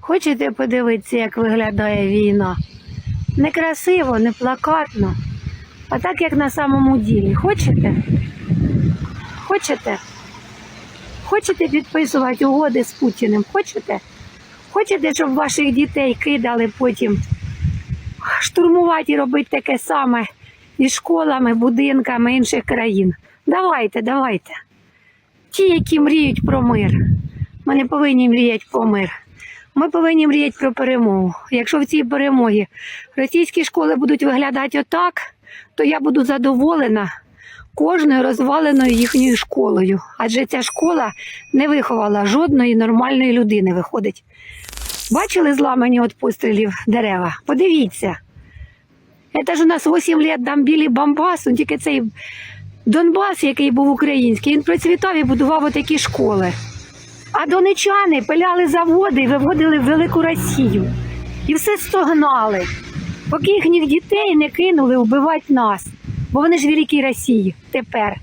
Хочете подивитися, як виглядає війна? Не красиво, не плакатно, а так, як на самому ділі. Хочете? Хочете? Хочете підписувати угоди з Путіним? Хочете? Хочете, щоб ваших дітей кидали потім штурмувати і робити таке саме із школами, будинками інших країн? Давайте, давайте. Ті, які мріють про мир. Ми не повинні мріяти про мир. Ми повинні мріяти про перемогу. Якщо в цій перемогі російські школи будуть виглядати отак, то я буду задоволена кожною розваленою їхньою школою. Адже ця школа не виховала жодної нормальної людини, виходить. Бачили зламані від пострілів дерева? Подивіться. Це ж у нас 8 років там білі бамбасу, тільки цей Донбас, який був український, він процвітав і будував отакі школи. А донечани пиляли заводи і виводили в велику Росію. І все стогнали, поки їхніх дітей не кинули вбивати нас. Бо вони ж великій Росії тепер.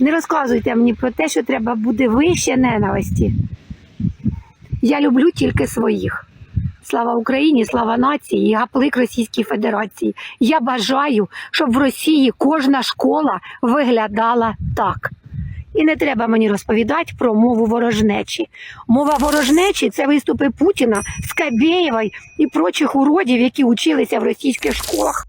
Не розказуйте мені про те, що треба буде вище ненависті. Я люблю тільки своїх. Слава Україні, слава нації і гаплик Російській Федерації. Я бажаю, щоб в Росії кожна школа виглядала так. І не треба мені розповідати про мову ворожнечі. Мова ворожнечі це виступи Путіна, Скабєєва і прочих уродів, які училися в російських школах.